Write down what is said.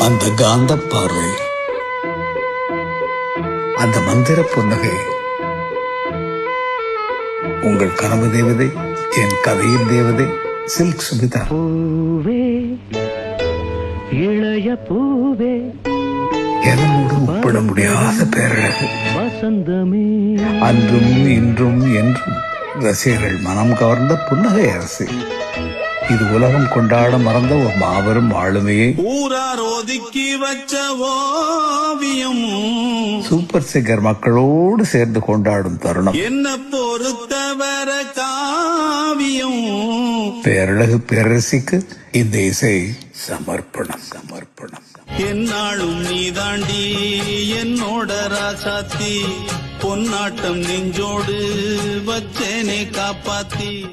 அந்த காந்த பார்வை. அந்த மந்திர புன்னகை. உங்கள் கனவு தேவதை என் கதையின் தேவதை சில்க் சுமிதா. பூவே இளைய பூவே. எதனோடு ஒப்பிட முடியாத பேரழகு. வசந்தமே. அன்றும் இன்றும் என்றும் ரசிகர்கள் மனம் கவர்ந்த புன்னகை அரசு. இது உலகம் கொண்டாட மறந்த ஒரு மாபெரும் ஆளுமையை. ஊரார் ஒதுக்கி வச்ச ஓவியம். சூப்பர் சிங்கர் மக்களோடு சேர்ந்து கொண்டாடும் தருணம். என்ன பொறுத்தவர காவியம். பேரழகு பேரரசிக்கு இந்த இசை சமர்ப்பணம் சமர்ப்பணம். என்னாலும் நீதாண்டி என்னோட ராசாத்தி. பொன்னாட்டம் நெஞ்சோடு வச்சேனே காப்பாத்தி.